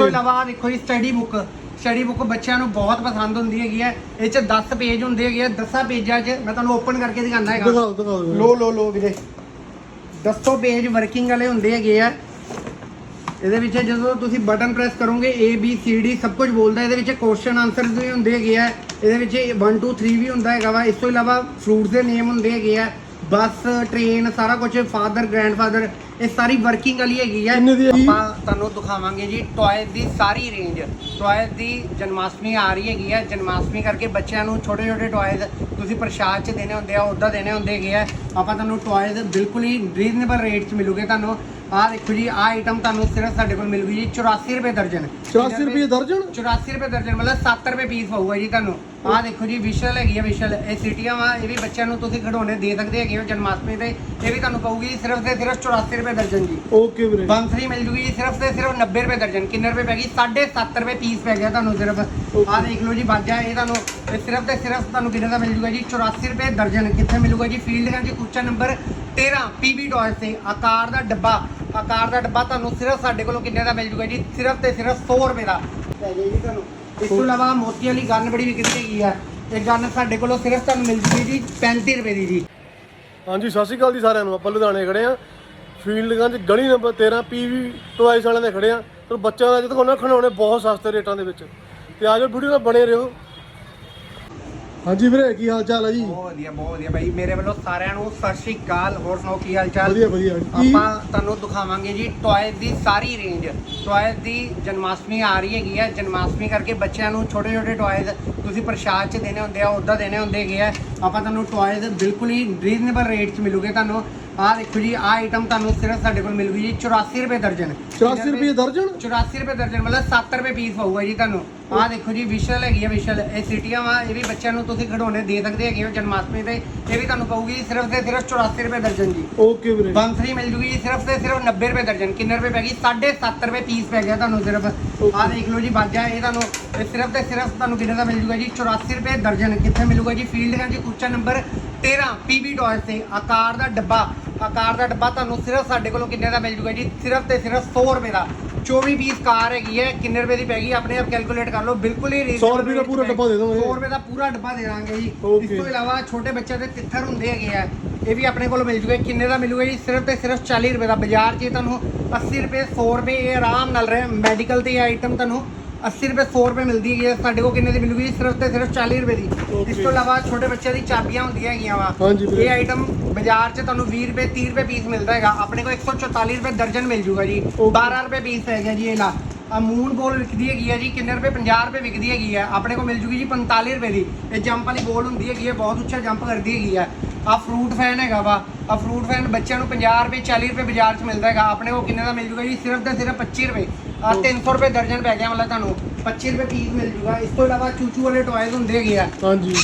ਤੋਂ ਇਲਾਵਾ ਦੇਖੋ ਜੀ ਸਟੱਡੀ ਬੁੱਕ ਸਟੱਡੀ ਬੁੱਕ ਬੱਚਿਆਂ ਨੂੰ ਬਹੁਤ ਪਸੰਦ ਹੁੰਦੀ ਹੈਗੀ ਹੈ। ਇਹ ਚ 10 ਪੇਜ ਹੁੰਦੇ ਹੈਗੇ ਆ। 10 ਪੇਜਾਂ 'ਚ ਮੈਂ ਤੁਹਾਨੂੰ ਓਪਨ ਕਰਕੇ ਦਿਖਾਉਂਦਾ ਹੈਗਾ। ਦਿਖਾਓ ਦਿਖਾਓ ਲੋ ਲੋ ਲੋ ਵੀਰੇ। 10 ਪੇਜ ਵਰਕਿੰਗ ਵਾਲੇ ਹੁੰਦੇ ਹੈਗੇ ਆ। ਇਹਦੇ ਵਿੱਚ ਜਦੋਂ ਤੁਸੀਂ ਬਟਨ ਪ੍ਰੈਸ ਕਰੋਗੇ A B C D ਸਭ ਕੁਝ ਬੋਲਦਾ। ਇਹਦੇ ਵਿੱਚ ਕੁਐਸਚਨ ਆਨਸਰਸ ਵੀ ਹੁੰਦੇ ਹੈਗੇ ਆ। ਇਹਦੇ ਵਿੱਚ 1 2 3 ਵੀ ਹੁੰਦਾ ਹੈਗਾ ਵਾ। ਇਸ ਤੋਂ ਇਲਾਵਾ ਫਰੂਟਸ ਦੇ ਨੇਮ ਹੁੰਦੇ ਹੈਗੇ ਆ। ਬੱਸ ਟ੍ਰੇਨ ਸਾਰਾ ਕੁਝ ਫਾਦਰ ਗ੍ਰੈਂਡਫਾਦਰ ਇਹ ਸਾਰੀ ਵਰਕਿੰਗ ਵਾਲੀ ਹੈਗੀ ਆ। ਕਿੰਨੇ ਦੀ ਹੈ? ਆਪਾਂ ਤੁਹਾਨੂੰ ਦਿਖਾਵਾਂਗੇ ਜੀ ਟੌਇਜ਼ ਦੀ ਸਾਰੀ ਰੇਂਜ ਟੌਇਜ਼ ਦੀ ਜਨਮਾਸ਼ਟਮੀ ਆ ਰਹੀ ਹੈਗੀ ਆ। ਜਨਮਾਸ਼ਟਮੀ ਕਰਕੇ ਬੱਚਿਆਂ ਨੂੰ ਛੋਟੇ ਛੋਟੇ ਟੌਇਜ਼ ਤੁਸੀਂ ਪ੍ਰਸ਼ਾਦ ਚ ਦੇਣੇ ਹੁੰਦੇ ਆ ਉੱਦਾਂ ਦੇਣੇ ਹੁੰਦੇ ਹੈਗੇ ਆ। ਆਪਾਂ ਤੁਹਾਨੂੰ ਟੌਇਜ਼ ਬਿਲਕੁਲ ਹੀ ਰੀਜ਼ਨੇਬਲ ਰੇਟ 'ਚ ਮਿਲੂਗੇ ਤੁਹਾਨੂੰ। ਆਹ ਦੇਖੋ ਜੀ ਆਹ ਆਈਟਮ ਤੁਹਾਨੂੰ ਸਿਰਫ ਸਾਡੇ ਕੋਲ ਮਿਲੂਗੀ ਜੀ 84 ਰੁਪਏ ਦਰਜਨ। 84 ਰੁਪਏ ਦਰਜਨ? 84 ਰੁਪਏ ਦਰਜਨ ਮਤਲਬ 7 ਰੁਪਏ ਪੀਸ ਪਊਗਾ ਜੀ ਤੁਹਾਨੂੰ। ਆਹ ਦੇਖੋ ਜੀ ਵਿਸ਼ਲ ਹੈਗੀ ਆ ਵਿਸ਼ਲ। ਇਹ ਸਿਟੀਆਂ ਵਾ ਇਹ ਵੀ ਬੱਚਿਆਂ ਨੂੰ ਤੁਸੀਂ ਖਿਡੌਣੇ ਦੇ ਸਕਦੇ ਹੈਗੇ ਹੋ ਜਨਮਾਸ਼ਟਮੀ ਤੇ। ਇਹ ਵੀ ਤੁਹਾਨੂੰ ਪਊਗੀ ਸਿਰਫ ਤੇ ਸਿਰਫ 84 ਰੁਪਏ ਦਰਜਨ ਜੀ। ਓਕੇ ਵੀਰੇ। ਬੰਸਰੀ ਮਿਲ ਜੂਗੀ ਜੀ ਸਿਰਫ ਤੇ ਸਿਰਫ 90 ਰੁਪਏ ਦਰਜਨ। ਕਿੰਨੇ ਰੁਪਏ ਪੈ ਗਈ? 7.5 ਰੁਪਏ ਪੀਸ ਪੈ ਗਿਆ ਤੁਹਾਨੂੰ ਸਿਰਫ। ਆਹ ਦੇਖ ਲਓ ਜੀ ਬਾਜਾ ਇਹ ਤੁਹਾਨੂੰ ਸਿਰਫ ਤੇ ਸਿਰਫ ਤੁਹਾਨੂੰ ਕਿੰਨੇ ਦਾ ਮਿਲ ਜੂਗਾ ਜੀ? 84 ਰੁਪਏ ਦਰਜਨ ਕਿੱਥੇ ਮਿਲੂਗਾ ਜੀ? ਫੀਲਡ ਗੰਜ ਕੁਚਾ ਨੰਬਰ 13 ਪੀਬੀ ਟॉयਜ਼ ਤੇ। ਆਕਾਰ ਦਾ ਡੱਬਾ ਆਕਾਰ ਦਾ ਡੱਬਾ ਤੁਹਾਨੂੰ ਸਿਰਫ ਸਾਡੇ ਕੋਲੋਂ ਕਿੰਨੇ ਦਾ ਮਿਲ ਜੂਗਾ ਜੀ? ਸਿਰਫ ਤੇ ਸਿਰਫ 100 ਰੁਪਏ ਦਾ। ਪੈ ਤੁਹਾਨੂੰ। ਇਸ ਤੋਂ ਇਲਾਵਾ ਮੋਤੀ ਵਾਲੀ ਗਨ ਬੜੀ ਵਿਕਦੀ ਹੈਗੀ ਆ। ਇਹ ਗਨ ਸਾਡੇ ਕੋਲੋਂ ਸਿਰਫ ਤੁਹਾਨੂੰ ਮਿਲ ਜੂਗੀ ਜੀ 35 ਰੁਪਏ ਦੀ ਜੀ। ਹਾਂਜੀ ਸਤਿ ਸ਼੍ਰੀ ਅਕਾਲ ਜੀ ਸਾਰਿਆਂ ਨੂੰ। ਆਪਾਂ ਲੁਧਿਆਣੇ ਖੜੇ ਆ ਫੀਲਡਗੰਜ ਗਲੀ ਨੰਬਰ 13 ਪੀਵੀ ਟਵਾਈਸ ਵਾਲਿਆਂ ਦੇ ਖੜੇ ਆ ਤੇ ਬੱਚਿਆਂ ਦਾ ਜਦੋਂ ਉਹਨਾਂ ਖਿਡੌਣੇ ਬਹੁਤ ਸਸਤੇ ਰੇਟਾਂ ਦੇ ਵਿੱਚ। ਤੇ ਆਜੋ ਵੀਡੀਓ ਨਾਲ ਬਣੇ ਰਹੋ। ਹਾਂਜੀ ਵੀਰੇ ਕੀ ਹਾਲ ਚਾਲ ਹੈ ਜੀ? ਬਹੁਤ ਵਧੀਆ ਬਹੁਤ ਵਧੀਆ ਬਾਈ ਮੇਰੇ ਵੱਲੋਂ ਸਾਰਿਆਂ ਨੂੰ ਸਤਿ ਸ਼੍ਰੀ ਅਕਾਲ। ਹੋਰ ਸੁਣਾਓ ਕੀ ਹਾਲ ਚਾਲ? ਵਧੀਆ ਵਧੀਆ। ਕੀ ਆਪਾਂ ਤੁਹਾਨੂੰ ਦਿਖਾਵਾਂਗੇ ਜੀ ਟੌਇਜ਼ ਦੀ ਸਾਰੀ ਰੇਂਜ ਟੌਇਜ਼ ਦੀ ਜਨਮਾਸ਼ਟਮੀ ਆ ਰਹੀ ਹੈਗੀ ਹੈ ਜਨਮਾਸ਼ਟਮੀ ਕਰਕੇ ਬੱਚਿਆਂ ਨੂੰ ਛੋਟੇ ਛੋਟੇ ਟੌਇਜ਼ ਤੁਸੀਂ ਪ੍ਰਸ਼ਾਦ 'ਚ ਦੇਣੇ ਹੁੰਦੇ ਆ ਉੱਦਾਂ ਦੇਣੇ ਹੁੰਦੇ ਹੈਗੇ ਆ। ਆਪਾਂ ਤੁਹਾਨੂੰ ਟੌਇਜ਼ ਬਿਲਕੁਲ ਹੀ ਰੀਜ਼ਨੇਬਲ ਰੇਟ 'ਚ ਮਿਲੂਗੇ ਤੁਹਾਨੂੰ। ਆਹ ਦੇਖੋ ਜੀ ਆਹ ਆਈਟਮ ਤੁਹਾਨੂੰ ਸਿਰਫ ਸਾਡੇ ਕੋਲ ਮਿਲੂਗੀ ਜੀ 84 ਰੁਪਏ ਦਰਜਨ। 84 ਰੁਪਏ ਦਰਜਨ? 84 ਰੁਪਏ ਦਰਜਨ ਮਤਲਬ 7 ਰੁਪਏ ਪੀਸ ਪਊਗਾ ਜੀ ਤੁਹਾਨੂੰ। ਆਹ ਦੇਖੋ ਜੀ ਵਿਸ਼ਲ ਹੈਗੀ ਆ ਵਿਸ਼ਲ ਇਹ ਸਿਟੀਆਂ ਵਾ ਇਹ ਵੀ ਬੱਚਿਆਂ ਨੂੰ ਤੁਸੀਂ ਖਿਡੌਣੇ ਦੇ ਸਕਦੇ ਹੈਗੇ ਹੋ ਜਨਮਾਸ਼ਟਮੀ ਤੇ। ਇਹ ਵੀ ਤੁਹਾਨੂੰ ਪਊਗੀ ਜੀ ਸਿਰਫ ਤੇ ਸਿਰਫ 84 ਰੁਪਏ ਦਰਜਨ ਜੀ। ਓਕੇ ਵੀਰੇ। ਬੰਸਰੀ ਮਿਲ ਜੂਗੀ ਜੀ ਸਿਰਫ ਤੇ ਸਿਰਫ 90 ਰੁਪਏ ਦਰਜਨ। ਕਿੰਨੇ ਰੁਪਏ ਪੈ ਗਈ 7.5 ਰੁਪਏ ਪੀਸ ਪੈ ਗਿਆ ਤੁਹਾਨੂੰ ਸਿਰਫ। ਆਹ ਦੇਖ ਲਓ ਜੀ ਬਾਜਾ ਇਹ ਤੁਹਾਨੂੰ ਇਹ ਸਿਰਫ ਤੇ ਸਿਰਫ ਤੁਹਾਨੂੰ ਕਿੰਨੇ ਦਾ ਮਿਲ ਜੂਗਾ ਜੀ? 84 ਰੁਪਏ ਦਰਜਨ। ਕਿੱਥੇ ਮਿਲੂਗਾ ਜੀ? ਫੀਲਡ ਗੰਜ ਕੁਚਾ ਨੰਬਰ 13 ਪੀਬੀ ਟॉयਜ਼ ਤੇ ਆਕਾਰ ਦਾ ਡੱਬਾ ਆਕਾਰ ਦਾ ਡੱਬਾ ਤੁਹਾਨੂੰ ਸਿਰਫ ਸਾਡੇ ਕੋਲੋਂ ਕਿੰਨੇ ਦਾ ਮਿਲ ਜੂਗਾ ਜੀ? ਸਿਰਫ ਤੇ ਸਿਰਫ 100 ਰੁਪਏ ਦਾ। 24 ਪੀਸ ਕਾਰ ਹੈਗੀ ਹੈ ਕਿੰਨੇ ਰੁਪਏ ਦੀ ਪੈ ਗਈ? ਆਪਣੇ ਆਪ ਕੈਲਕੂਲੇਟ ਕਰ ਲਓ ਬਿਲਕੁਲ ਹੀ 100 ਰੁਪਏ ਦਾ ਪੂਰਾ ਡੱਬਾ ਦੇ ਦੋਗੇ। 100 ਰੁਪਏ ਦਾ ਪੂਰਾ ਡੱਬਾ ਦੇ ਦਾਂਗੇ ਜੀ। ਇਸ. ਤੋਂ ਇਲਾਵਾ ਛੋਟੇ ਬੱਚਿਆਂ ਦੇ ਤਿੱਥਰ ਹੁੰਦੇ ਹੈਗੇ ਆ ਇਹ ਵੀ ਆਪਣੇ ਕੋਲ ਮਿਲ ਜੂਗੇ। ਕਿੰਨੇ ਦਾ ਮਿਲੂਗਾ ਜੀ? ਸਿਰਫ ਤੇ ਸਿਰਫ 40 ਰੁਪਏ ਦਾ। ਬਾਜ਼ਾਰ 'ਚ ਇਹ ਤੁਹਾਨੂੰ 80 ਰੁਪਏ 100 ਰੁਪਏ ਇਹ ਆਰਾਮ ਨਾਲ ਰਹੇ ਮੈਡੀਕਲ ਤੇ ਆਈਟਮ ਤੁਹਾਨੂੰ 80 ਰੁਪਏ 100 ਰੁਪਏ ਮਿਲਦੀ ਹੈ ਸਾਡੇ ਕੋਲ ਕਿੰਨੇ ਦੀ ਮਿਲੂਗੀ? ਸਿਰਫ ਤੇ ਸਿਰਫ 40 ਰੁਪਏ ਦੀ। ਇਸ. ਤੋਂ ਇਲਾਵਾ ਛੋਟੇ ਬੱਚਿਆਂ ਦੀ ਚਾਬੀਆਂ ਹੁੰਦੀਆਂ ਹੈਗੀਆਂ ਵਾ। ਹਾਂਜੀ ਵੀਰੇ। ਇਹ ਆਈਟਮ ਬਾਜ਼ਾਰ 'ਚ ਤੁਹਾਨੂੰ 20 ਰੁਪਏ 30 ਰੁਪਏ ਪੀਸ ਮਿਲਦਾ ਹੈਗਾ। ਆਪਣੇ ਕੋਲ 144 ਰੁਪਏ ਦਰਜਨ ਮਿਲ ਜੂਗਾ ਜੀ। Okay. 12 ਰੁਪਏ ਪੀਸ ਹੈਗਾ ਜੀ ਇਹ ਲਾ। ਆ ਮੂਨ ਬੋਲ ਵਿਕਦੀ ਹੈਗੀ ਹੈ ਜੀ। ਕਿੰਨੇ ਰੁਪਏ? 50 ਰੁਪਏ ਵਿਕਦੀ ਹੈਗੀ ਹੈ ਆਪਣੇ ਕੋਲ ਮਿਲ ਜੂਗੀ ਜੀ 45 ਰੁਪਏ ਦੀ। ਇਹ ਜੰਪ ਵਾਲੀ ਬੋਲ ਹੁੰਦੀ ਹੈਗੀ ਹੈ ਬਹੁਤ ਉੱਚਾ ਜੰਪ ਕਰਦੀ ਹੈਗੀ ਹੈ ਆ ਫਰੂਟ ਫੈਨ ਹੈਗਾ ਵਾ। ਆ ਫਰੂਟ ਫੈਨ ਬੱਚਿਆਂ ਨੂੰ 50 ਰੁਪਏ 40 ਰੁਪਏ ਬਾਜ਼ਾਰ 'ਚ ਮਿਲਦਾ ਹੈਗਾ। ਆਪਣੇ ਕੋਲ ਕਿੰਨੇ ਦਾ ਮਿਲ ਜੂਗਾ ਜੀ? ਸਿਰਫ ਤੇ ਸਿਰਫ 25 ਰੁਪਏ। ਆ 300 ਰੁਪਏ ਦਰਜਨ ਪੈ ਗਿਆ ਮਤਲਬ ਤੁਹਾਨੂੰ। 25 ਰੁਪਏ ਪੀਸ ਮਿਲ ਜੂਗਾ। ਇਸ ਤੋਂ ਇਲਾਵਾ ਚੂਚੂ ਵਾਲੇ ਟੌਇਜ਼ ਹੁੰਦੇ ਹੈਗੇ ਆ। ਹਾਂਜੀ।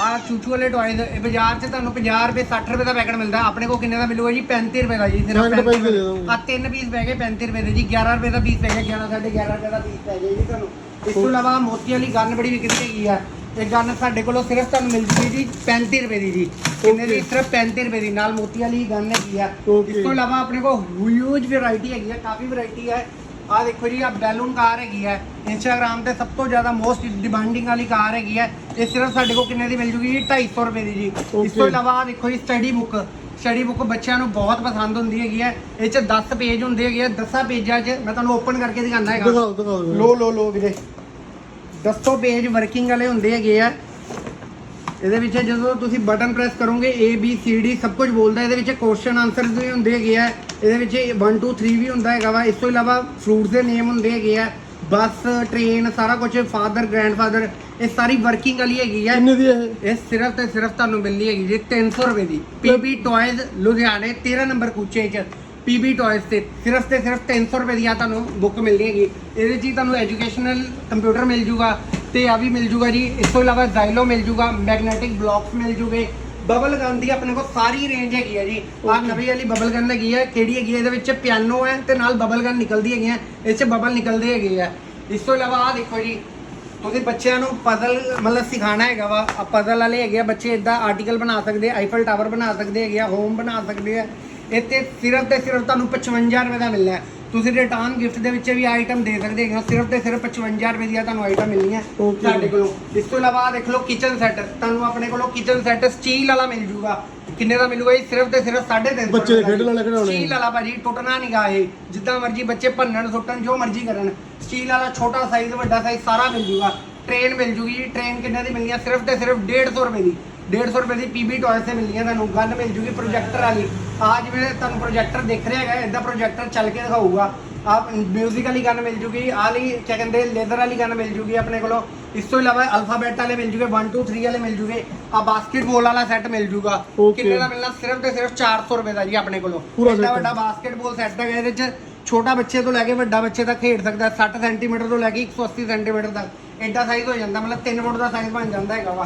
ਆ ਚੂਚੂ ਵਾਲੇ ਟੌਇਜ਼ ਬਾਜ਼ਾਰ 'ਚ ਤੁਹਾਨੂੰ 50 ਰੁਪਏ 60 ਰੁਪਏ ਦਾ ਪੈਕਟ ਮਿਲਦਾ। ਆਪਣੇ ਕੋਲ ਕਿੰਨੇ ਦਾ ਮਿਲੂਗਾ ਜੀ? 35 ਰੁਪਏ ਦਾ ਜੀ। ਸਿਰਫ ਪੈਕਟ 35 ਪੈਸੇ ਦੇ ਦਿਓ। ਆ ਤਿੰਨ ਪੀਸ ਪੈ ਗਏ 35 ਰੁਪਏ ਦੇ ਜੀ। 11 ਰੁਪਏ ਦਾ ਪੀਸ ਪੈ ਗਿਆ 11 ਸਾਢੇ 11 ਰੁਪਏ ਦਾ ਪੀਸ ਪੈ ਗਿਆ ਜੀ ਤੁਹਾਨੂੰ। ਇਸ ਤੋਂ ਇਲਾਵਾ ਮੋਤੀ ਵਾਲੀ ਗਨ ਬੜੀ ਵਿਕਦੀ ਹੈਗੀ ਆ। ਇਹ ਗਨ ਸਾਡੇ ਕੋਲੋਂ ਸਿਰਫ ਤੁਹਾਨੂੰ ਮਿਲ ਜੂਗੀ ਜੀ 35 ਰੁਪਏ ਦੀ ਜੀ। ਕਿੰਨੇ ਦੀ. ਸਿਰਫ 35 ਰੁਪਏ ਦੀ। ਨਾਲ ਮੋਤੀ ਵਾਲੀ ਗਨ ਹੈਗੀ ਆ. ਇਸ ਤੋਂ ਇਲਾਵਾ ਆਪਣੇ ਕੋਲ ਹਿਊਜ ਵੈਰਾਈਟੀ ਹੈਗੀ ਆ। ਕਾਫੀ ਵੈਰਾਈਟੀ ਹੈ ਆ ਦੇਖੋ ਜੀ ਆ ਬੈਲੂਨ ਕਾਰ ਹੈਗੀ ਹੈ। ਇੰਸਟਾਗ੍ਰam ਤੇ ਸਭ ਤੋਂ ਜ਼ਿਆਦਾ ਮੋਸਟ ਡਿਮਾਂਡਿੰਗ ਵਾਲੀ ਕਾਰ ਹੈਗੀ ਹੈ। ਇਹ ਸਿਰਫ ਸਾਡੇ ਕੋਲ ਕਿੰਨੇ ਦੀ ਮਿਲ ਜੂਗੀ ਜੀ? 250 ਰੁਪਏ ਦੀ ਜੀ। ਇਸ ਤੋਂ. ਇਲਾਵਾ ਆਹ ਦੇਖੋ ਜੀ ਸਟੱਡੀ ਬੁੱਕ ਸਟੱਡੀ ਬੁੱਕ ਬੱਚਿਆਂ ਨੂੰ ਬਹੁਤ ਪਸੰਦ ਹੁੰਦੀ ਹੈਗੀ ਹੈ। ਇਹ ਚ 10 ਪੇਜ ਹੁੰਦੇ ਹੈਗੇ ਆ। 10 ਪੇਜਾਂ 'ਚ ਮੈਂ ਤੁਹਾਨੂੰ ਓਪਨ ਕਰਕੇ ਦਿਖਾਉਂਦਾ ਹੈਗਾ। ਦਿਖਾਓ ਦਿਖਾਓ। ਵੀਰੇ। ਲੋ ਲੋ ਲੋ ਵੀਰੇ। 10 ਪੇਜ ਵਰਕਿੰਗ ਵਾਲੇ ਹੁੰਦੇ ਹੈਗੇ ਆ। ਇਹਦੇ ਵਿੱਚ ਜਦੋਂ ਤੁਸੀਂ ਬਟਨ ਪ੍ਰੈਸ ਕਰੋਗੇ A B C D ਸਭ ਕੁਝ ਬੋਲਦਾ ਇਹਦੇ ਵਿੱਚ ਕੁਐਸਚਨ ਆਨਸਰਸ ਵੀ ਹੁੰਦੇ ਹੈਗੇ ਆ। ਇਹਦੇ ਵਿੱਚ 1 2 3 ਵੀ ਹੁੰਦਾ ਹੈਗਾ ਵਾ। ਇਸ ਤੋਂ ਇਲਾਵਾ ਫਰੂਟਸ ਦੇ ਨੇਮ ਹੁੰਦੇ ਹੈਗੇ ਆ। ਬੱਸ ਟ੍ਰੇਨ ਸਾਰਾ ਕੁਝ ਫਾਦਰ ਗ੍ਰੈਂਡਫਾਦਰ ਇਹ ਸਾਰੀ ਵਰਕਿੰਗ ਵਾਲੀ ਹੈਗੀ ਆ। ਕਿੰਨੇ ਦੀ ਹੈ ਇਹ? ਇਹ ਸਿਰਫ ਤੇ ਸਿਰਫ ਤੁਹਾਨੂੰ ਮਿਲਣੀ ਹੈਗੀ ਜੀ 300 ਰੁਪਏ ਦੀ। ਪੀਬੀ ਟੌਇਜ਼ ਲੁਧਿਆਣੇ 13 ਨੰਬਰ ਕੂਚੇ 'ਚ। ਪੀਬੀ ਟੌਇਜ਼ ਤੇ ਸਿਰਫ ਤੇ ਸਿਰਫ 300 ਰੁਪਏ ਦੀ ਆ ਤੁਹਾਨੂੰ ਬੁੱਕ ਮਿਲਣੀ ਹੈਗੀ। ਇਹਦੇ 'ਚ ਹੀ ਤੁਹਾਨੂੰ ਐਜੂਕੇਸ਼ਨਲ ਕੰਪਿਊਟਰ ਮਿਲ ਜੂਗਾ। ਤੇ ਆ ਵੀ ਮਿਲ ਜੂਗਾ ਜੀ। ਇਸ ਤੋਂ ਇਲਾਵਾ ਜ਼ਾਈਲੋ ਮਿਲ ਜੂਗਾ ਮੈਗਨੈਟਿਕ ਬਲੌਕਸ ਮਿਲ ਜੂਗੇ। ਬਬਲ ਗਨ ਦੀ ਆਪਣੇ ਕੋਲ ਸਾਰੀ ਰੇਂਜ ਹੈਗੀ ਹੈ ਜੀ। ਆ. ਨਵੀਂ ਵਾਲੀ ਬਬਲ ਗਨ ਹੈਗੀ ਹੈ ਕਿਹੜੀ ਹੈਗੀ ਹੈ ਇਹਦੇ ਵਿੱਚ ਪਿਆਨੋ ਹੈ ਤੇ ਨਾਲ ਬਬਲ ਗਨ ਨਿਕਲਦੀ ਹੈਗੀ ਹੈ ਇਸ 'ਚ ਬਬਲ ਨਿਕਲਦੇ ਹੈਗੇ ਆ। ਇਸ ਤੋਂ ਇਲਾਵਾ ਆ ਦੇਖੋ ਜੀ ਤੁਸੀਂ ਬੱਚਿਆਂ ਨੂੰ ਪਜ਼ਲ ਮਤਲਬ ਸਿਖਾਣਾ ਹੈਗਾ ਵਾ। ਆ ਪਜ਼ਲ ਵਾਲੇ ਹੈਗੇ ਆ ਬੱਚੇ ਇਦਾਂ ਆਰਟੀਕਲ ਬਣਾ ਸਕਦੇ ਆ ਆਈਫਲ ਟਾਵਰ ਬਣਾ ਸਕਦੇ ਹੈਗੇ ਆ ਹੋਮ ਬਣਾ ਸਕਦੇ ਆ। ਇੱਥੇ ਸਿਰਫ ਤੇ ਸਿਰਫ ਤੁਹਾਨੂੰ 55 ਰੁਪਏ ਦਾ ਮਿਲਣਾ ਹੈ। ਤੁਸੀਂ ਰਿਟਰਨ ਗਿਫਟ ਦੇ ਵਿੱਚ ਵੀ ਆਈਟਮ ਦੇ ਸਕਦੇ ਹੋ। ਸਿਰਫ ਤੇ ਸਿਰਫ 55 ਰੁਪਏ ਦੀਆਂ ਤੁਹਾਨੂੰ ਆਈਟਮ ਮਿਲਣੀਆਂ Okay. ਸਾਡੇ ਕੋਲੋਂ। ਇਸ ਤੋਂ ਇਲਾਵਾ ਦੇਖ ਲਓ ਕਿਚਨ ਸੈੱਟ ਤੁਹਾਨੂੰ ਆਪਣੇ ਕੋਲੋਂ ਕਿਚਨ ਸੈੱਟ ਸਟੀਲ ਵਾਲਾ ਮਿਲ ਜੂਗਾ। ਕਿੰਨੇ ਦਾ ਮਿਲੂਗਾ ਜੀ? ਸਿਰਫ ਤੇ ਸਿਰਫ 350 ਬੱਚੇ ਦੇ ਖੇਡਣ ਵਾਲੇ ਖਿਡੌਣੇ। ਸਟੀਲ ਵਾਲਾ ਭਾਜੀ ਟੁੱਟਣਾ ਨਹੀਂ ਗਾ ਇਹ। ਜਿੱਦਾਂ ਮਰਜ਼ੀ ਬੱਚੇ ਭੰਨਣ ਸੁੱਟਣ ਜੋ ਮਰਜ਼ੀ ਕਰਨ। ਸਟੀਲ ਵਾਲਾ ਛੋਟਾ ਸਾਈਜ਼ ਵੱਡਾ ਸਾਈਜ਼ ਸਾਰਾ ਮਿਲ ਜੂਗਾ। ਟ੍ਰੇਨ ਮਿਲ ਜੂਗੀ ਜੀ। ਟ੍ਰੇਨ ਕਿੰਨੇ ਦੀ ਮਿਲਣੀ ਆ? ਸਿਰਫ ਤੇ ਸਿਰਫ 150 ਰੁਪਏ ਦੀ। 150 ਰੁਪਏ ਦੀ ਪੀਬੀ ਟੌਇਸ ਤੇ ਮਿਲਣੀ ਆ ਤੁਹਾਨੂੰ। ਗਨ ਮਿਲ ਜੂਗੀ ਪ੍ਰੋਜੈਕਟਰ ਵਾਲੀ। ਆ ਜਿਵੇਂ ਤੁਹਾਨੂੰ ਪ੍ਰੋਜੈਕਟਰ ਦਿਖ ਰਿਹਾ ਹੈਗਾ ਇਦਾਂ ਪ੍ਰੋਜੈਕਟਰ ਚੱਲ ਕੇ ਦਿਖਾਊਗਾ ਆ ਮਿਊਜ਼ਿਕ ਵਾਲੀ ਗਨ ਮਿਲ ਜੂਗੀ ਆ ਲਈ ਕੀ ਕਹਿੰਦੇ ਲੇਜ਼ਰ ਵਾਲੀ ਗਨ ਮਿਲ ਜੂਗੀ ਆਪਣੇ ਕੋਲੋਂ ਇਸ ਤੋਂ ਇਲਾਵਾ ਅਲਫਾਬੈਟ ਵਾਲੇ ਮਿਲ ਜੂਗੇ 1 2 3 ਵਾਲੇ ਮਿਲ ਜੂਗੇ ਆ ਬਾਸਕਟਬਾਲ ਵਾਲਾ ਸੈੱਟ ਮਿਲ ਜੂਗਾ. ਕਿੰਨੇ ਦਾ ਮਿਲਣਾ ਸਿਰਫ ਤੇ ਸਿਰਫ 400 ਰੁਪਏ ਦਾ ਜੀ ਆਪਣੇ ਕੋਲੋਂ ਪੂਰਾ ਵੱਡਾ ਬਾਸਕਟਬਾਲ ਸੈੱਟ ਹੈਗਾ ਇਹਦੇ ਵਿੱਚ ਛੋਟਾ ਬੱਚੇ ਤੋਂ ਲੈ ਕੇ ਵੱਡਾ ਬੱਚੇ ਤੱਕ ਖੇਡ ਸਕਦਾ ਹੈ। 60 ਸੈਂਟੀਮੀਟਰ ਤੋਂ ਲੈ ਕੇ 180 ਸੈਂਟੀਮੀਟਰ ਤੱਕ। ਐਡਾ ਸਾਈਜ਼ ਹੋ ਜਾਂਦਾ ਮਤਲਬ 3 ਫੁੱਟ ਦਾ ਸਾਈਜ਼ ਬਣ ਜਾਂਦਾ ਹੈਗਾ ਵਾ।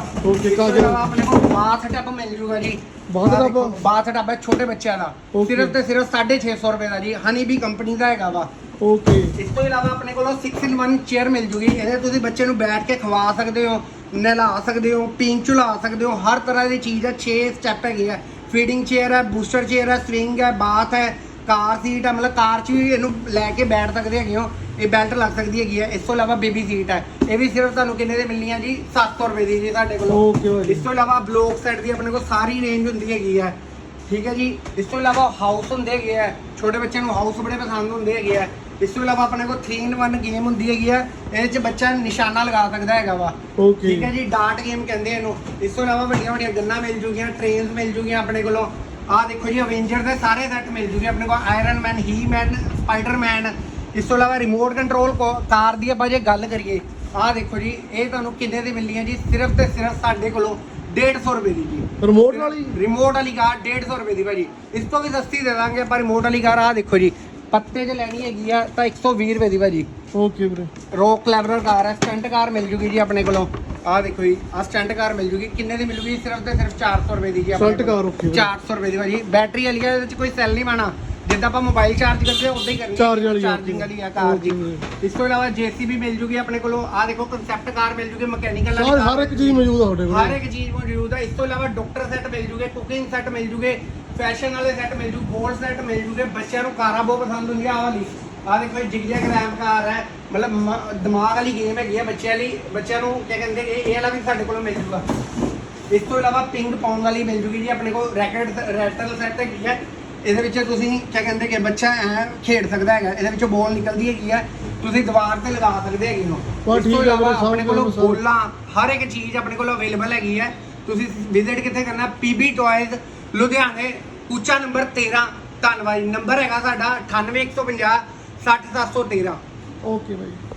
ਕਾਗਜ਼- ਇਲਾਵਾ ਆਪਣੇ ਕੋਲ ਬਾਥ ਟੱਬ ਮਿਲ ਜੂਗਾ ਜੀ। Bath tub? ਬਾਥ ਟੱਬ ਹੈ ਛੋਟੇ ਬੱਚਿਆਂ ਦਾ. ਸਿਰਫ ਤੇ ਸਿਰਫ 650 ਰੁਪਏ ਦਾ ਜੀ ਹਨੀ ਬੀ ਕੰਪਨੀ ਦਾ ਹੈਗਾ ਵਾ। ਓਕੇ ਇਸ ਤੋਂ ਇਲਾਵਾ ਆਪਣੇ ਕੋਲੋਂ 6 in 1 ਚੇਅਰ ਮਿਲ ਜੂਗੀ। ਇਹਦੇ ਤੁਸੀਂ ਬੱਚੇ ਨੂੰ ਬੈਠ ਕੇ ਖਵਾ ਸਕਦੇ ਹੋ ਨਹਿਲਾ ਸਕਦੇ ਹੋ ਪੀਂਗ ਝੁਲਾ ਸਕਦੇ ਹੋ ਹਰ ਤਰ੍ਹਾਂ ਦੀ ਚੀਜ਼ ਹੈ 6 ਸਟੈਪ ਹੈਗੇ ਆ। ਫੀਡਿੰਗ ਚੇਅਰ ਹੈ ਬੂਸਟਰ ਚੇਅਰ ਹੈ ਸਵਿੰਗ ਹੈ ਬਾਥ ਹੈ ਕਾਰ ਸੀਟ ਹੈ ਮਤਲਬ ਕਾਰ 'ਚ ਵੀ ਇਹਨੂੰ ਲੈ ਕੇ ਬੈਠ ਸਕਦੇ ਹੈਗੇ ਹੋ। ਇਹ ਬੈਲਟ ਲੱਗ ਸਕਦੀ ਹੈਗੀ ਹੈ ਇਸ ਤੋਂ ਇਲਾਵਾ ਬੇਬੀ ਸੀਟ ਹੈ ਇਹ ਵੀ ਸਿਰਫ ਤੁਹਾਨੂੰ ਕਿੰਨੇ ਦੇ ਮਿਲਣੀ ਹੈ ਜੀ? 700 ਰੁਪਏ ਦੀ ਜੀ ਸਾਡੇ ਕੋਲੋਂ। ਭਾਜੀ। ਇਸ ਤੋਂ ਇਲਾਵਾ ਬਲੌਕ ਸੈਟ ਦੀ ਆਪਣੇ ਕੋਲ ਸਾਰੀ ਰੇਂਜ ਹੁੰਦੀ ਹੈਗੀ ਹੈ ਠੀਕ ਹੈ ਜੀ? ਇਸ ਤੋਂ ਇਲਾਵਾ ਹਾਊਸ ਹੁੰਦੇ ਹੈਗੇ ਆ। ਛੋਟੇ ਬੱਚਿਆਂ ਨੂੰ ਹਾਊਸ ਬੜੇ ਪਸੰਦ ਹੁੰਦੇ ਹੈਗੇ ਆ। ਇਸ ਤੋਂ ਇਲਾਵਾ ਆਪਣੇ ਕੋਲ 3 in 1 ਗੇਮ ਹੁੰਦੀ ਹੈਗੀ ਆ। ਇਹਦੇ 'ਚ ਬੱਚਾ ਨਿਸ਼ਾਨਾ ਲਗਾ ਸਕਦਾ ਹੈਗਾ ਵਾ। ਓਕੇ ਠੀਕ ਹੈ ਜੀ? ਡਾਟ ਗੇਮ ਕਹਿੰਦੇ ਆ ਇਹਨੂੰ। ਇਸ ਤੋਂ ਇਲਾਵਾ ਵੱਡੀਆਂ ਵੱਡੀਆਂ ਗੰਨਾਂ ਮਿਲ ਜੂਗੀਆਂ ਟ੍ਰੇਨਸ ਮਿਲ ਜੂਗੀਆਂ ਆਪਣੇ ਕੋਲੋਂ। ਆਹ ਦੇਖੋ ਜੀ ਅਵੇਂਜਰ ਦੇ ਸਾਰੇ ਸੈੱਟ ਮਿਲ ਜੂਗੇ ਆਪਣੇ ਕੋਲ ਆਇਰਨ ਮੈਨ ਹੀ ਮੈਨ ਸਪਾਈਡਰਮੈਨ ਇਸ ਤੋਂ ਇਲਾਵਾ ਰਿਮੋਟ ਕੰਟਰੋਲ ਕਾਰ ਦੀ ਆਪਾਂ ਜੇ ਗੱਲ ਕਰੀਏ ਆਹ ਦੇਖੋ ਜੀ ਇਹ ਤੁਹਾਨੂੰ ਕਿੰਨੇ ਦੀ ਮਿਲਣੀ ਹੈ ਜੀ? ਸਿਰਫ ਤੇ ਸਿਰਫ ਸਾਡੇ ਕੋਲੋਂ 150 ਰੁਪਏ ਦੀ ਜੀ। ਰਿਮੋਟ ਹੀ ਰਿਮੋਟ ਵਾਲੀ ਕਾਰ 150 ਰੁਪਏ ਦੀ ਭਾਜੀ। ਇਸ ਤੋਂ ਵੀ ਸਸਤੀ ਦੇ ਦਾਂਗੇ ਆਪਾਂ ਰਿਮੋਟ ਵਾਲੀ ਕਾਰ ਆਹ ਦੇਖੋ ਜੀ। ਪੱਤੇ 'ਚ ਲੈਣੀ ਹੈਗੀ ਆ ਤਾਂ 120 ਰੁਪਏ ਦੀ ਭਾਜੀ। ਓਕੇ ਵੀਰੇ। ਰੋਕ ਕਲੈਬਰਰ ਕਾਰ ਹੈ ਸਟੰਟ ਕਾਰ ਮਿਲ ਜੂਗੀ ਜੀ ਆਪਣੇ ਕੋਲੋਂ। ਆਹ ਦੇਖੋ ਜੀ ਆਹ ਸਟੰਟ ਕਾਰ ਮਿਲ ਜੂਗੀ। ਕਿੰਨੇ ਦੀ ਮਿਲੂਗੀ? ਸਿਰਫ ਤੇ ਸਿਰਫ 400 ਰੁਪਏ ਦੀ ਜੀ ਆਪਣੇ car, okay ਵੀਰੇ। 400 ਰੁਪਏ ਦੀ ਭਾਜੀ। ਬੈਟਰੀ ਵਾਲੀ ਹੈ ਇਹਦੇ ਵਿੱਚ ਕੋਈ ਸੈੱਲ ਨਹੀਂ ਪਾਣਾ ਜਿੱਦਾਂ ਆਪਾਂ ਮੋਬਾਈਲ ਚਾਰਜ ਕਰਦੇ ਹਾਂ ਉਦਾਂ ਹੀ ਕਰਨੀ Charge ਵਾਲੀ ਚਾਰਜਿੰਗ। ਵਾਲੀ ਆ ਕਾਰ ਜੀ। ਇਸ ਤੋਂ ਇਲਾਵਾ ਜੀਸੀਬੀ ਮਿਲ ਜੂਗੀ ਆਪਣੇ ਕੋਲੋਂ। ਆਹ ਦੇਖੋ ਕਨਸੈਪਟ ਕਾਰ ਮਿਲ ਜੂਗੀ ਮਕੈਨੀਕਲ ਸਾਰੇ ਹਰ ਇੱਕ ਚੀਜ਼ ਮੌਜੂਦ ਆ ਤੁਹਾਡੇ ਹਰ ਕੋਲ ਇੱਕ ਚੀਜ਼ ਮੌਜੂਦ ਹੈ ਇਸ ਤੋਂ ਇਲਾਵਾ ਡਾਕਟਰ ਸੈੱਟ ਮਿਲ ਜੂਗੇ ਕੁਕਿੰਗ ਸੈੱਟ ਮਿਲ ਜੂਗੇ। ਫੈਸ਼ਨ ਵਾਲੇ ਸੈੱਟ ਮਿਲ ਜੂ ਗੋਲਡ ਸੈੱਟ ਮਿਲ ਜੂਗੇ ਬੱਚਿਆਂ ਨੂੰ ਕਾਰਾਂ ਬਹੁਤ ਪਸੰਦ ਹੁੰਦੀਆਂ ਆਹ ਵਾਲੀ ਆਹ ਦੇਖੋ ਜਿਗਜੈਗ ਰੈਮ ਕਾਰ ਹੈ ਮਤਲਬ ਮ- ਦਿਮਾਗ ਵਾਲੀ ਗੇਮ ਹੈਗੀ ਹੈ ਬੱਚਿਆਂ ਲਈ ਬੱਚਿਆਂ ਨੂੰ ਕੀ ਕਹਿੰਦੇ ਕਿ ਇਹ ਵਾਲਾ ਵੀ ਸਾਡੇ ਕੋਲੋਂ ਮਿਲ ਜੂਗਾ। ਇਸ ਤੋਂ ਇਲਾਵਾ ਪਿੰਗ ਪੌਂਗ ਵਾਲੀ ਮਿਲ ਜੂਗੀ ਜੀ ਆਪਣੇ ਕੋਲ ਰੈਕਟ ਰੈਟਲ ਸੈੱਟ ਹੈਗੀ ਹੈ। ਇਹਦੇ ਵਿੱਚ ਤੁਸੀਂ ਕੀ ਕਹਿੰਦੇ ਕਿ ਬੱਚਾ ਐ ਖੇਡ ਸਕਦਾ ਹੈਗਾ ਇਹਦੇ ਵਿੱਚੋਂ ਬੋਲ ਨਿਕਲਦੀ ਹੈਗੀ ਹੈ ਤੁਸੀਂ ਦੀਵਾਰ ਤੇ ਲਗਾ ਸਕਦੇ ਹੈਗੇ ਬਸ ਇਸ ਤੋਂ ਹੈ ਇਲਾਵਾ ਸਭ ਆਪਣੇ ਕੋਲੋਂ ਕੁਛ ਹਰ ਇੱਕ ਚੀਜ਼ ਆਪਣੇ ਕੋਲ ਅਵੇਲੇਬਲ ਹੈਗੀ ਹੈ। ਤੁਸੀਂ ਵਿਜ਼ਿਟ ਕਿੱਥੇ ਕਰਨਾ? ਪੀਬੀ ਟੌਇਜ਼ ਲੁਧਿਆਣੇ। ਉੱਚਾ ਨੰਬਰ 13 ਧੰਨਵਾਦ ਜੀ। ਨੰਬਰ ਹੈਗਾ ਸਾਡਾ 98150 60713 ਓਕੇ ਬਾਈ